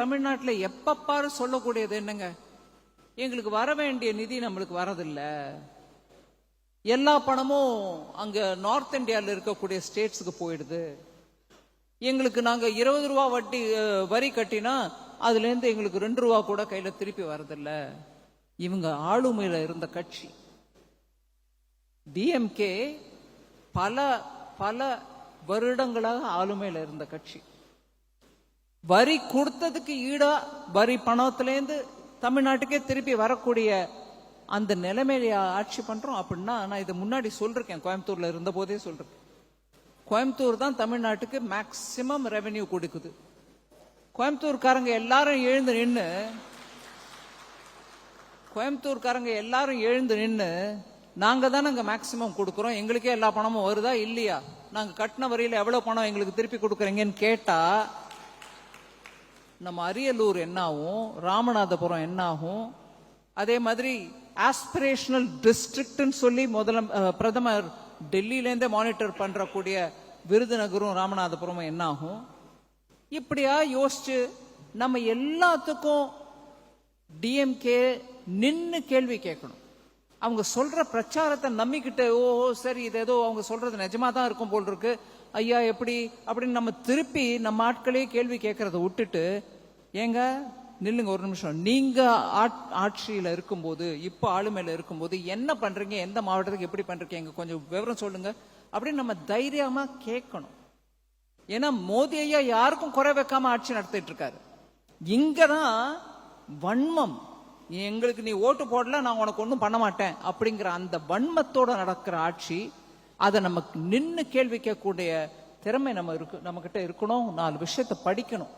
தமிழ்நாட்டில் எப்பப்பாரு சொல்லக்கூடியது என்னங்க? எங்களுக்கு வர வேண்டிய நிதி நம்மளுக்கு வரதில்ல. எல்லா பணமும் அங்க நார்த் இந்தியாவில் இருக்கக்கூடிய ஸ்டேட்ஸுக்கு போயிடுது. எங்களுக்கு நாங்க இருபது ரூபா வட்டி வரி கட்டினா அதுல இருந்து எங்களுக்கு ரெண்டு ரூபா கூட கையில திருப்பி வரதில்ல. இவங்க ஆளுமையில இருந்த கட்சி. டிஎம்கே பல பல வருடங்களாக ஆளுமையில இருந்த கட்சி. வரி கொடுத்ததுக்கு ஈடா வரி பணத்திலேருந்து தமிழ்நாட்டுக்கே திருப்பி வரக்கூடிய அந்த நிலைமையில ஆட்சி பண்றோம் அப்படின்னா நான் இதை முன்னாடி சொல்றேன் கோயம்புத்தூர்ல இருந்த போதே சொல்றேன் கோயம்புத்தூர் தான் தமிழ்நாட்டுக்கு மேக்சிமம் ரெவென்யூ கொடுக்குது. கோயம்புத்தூர்காரங்க எல்லாரும் எழுந்து நின்று கோயம்புத்தூர்காரங்க எல்லாரும் எழுந்து நின்று நாங்க தானே அங்க மேக்சிமம் கொடுக்குறோம். எங்களுக்கே எல்லா பணமும் வருதா இல்லையா? நாங்க கட்டின வரியில எவ்வளவு பணம் எங்களுக்கு திருப்பி கொடுக்குறீங்கன்னு கேட்டா நம்ம அரியலூர் என்னாகும் ராமநாதபுரம் என்னாகும் அதே மாதிரி ஆஸ்பிரேஷனல் டிஸ்ட்ரிக்ட்னு சொல்லி முதல பிரதமர் டெல்லியிலேருந்தே மானிட்டர் பண்ணுறக்கூடிய விருதுநகரும் ராமநாதபுரமும் என்னாகும்? இப்படியா யோசிச்சு நம்ம எல்லாத்துக்கும் டிஎம்கே நின்று கேள்வி கேட்கணும். அவங்க சொல்ற பிரச்சாரத்தை நம்பிக்கிட்டு ஓ சரி இது ஏதோ அவங்க சொல்றது நிஜமா தான் இருக்கும் போல் இருக்கு ஐயா எப்படி? அப்படின்னு நம்ம திருப்பி நம்ம ஆட்களே கேள்வி கேட்கறத விட்டுட்டு ஏங்க நில்லுங்க ஒரு நிமிஷம். நீங்க ஆட்- ஆட்சியில இருக்கும்போது இப்போ ஆளுமையில இருக்கும்போது என்ன பண்றீங்க? எந்த மாவட்டத்துக்கு எப்படி பண்றீங்க? கொஞ்சம் விவரம் சொல்லுங்க. அப்படின்னு நம்ம தைரியமா கேட்கணும். ஏன்னா மோதி ஐயா யாருக்கும் குறை வைக்காம ஆட்சி நடத்திட்டு இருக்காரு. இங்கதான் வன்மம் எங்களுக்கு நீ ஓட்டு போடல நான் உனக்கு ஒன்றும் பண்ண மாட்டேன் அப்படிங்கிற அந்த வன்மத்தோட நடக்கிற ஆட்சி அதை நமக்கு நின்று கேள்வி கேட்கக்கூடிய திறமை நம்ம இருக்கு நம்மக்கிட்ட இருக்கணும் நாலு விஷயத்தை படிக்கணும்.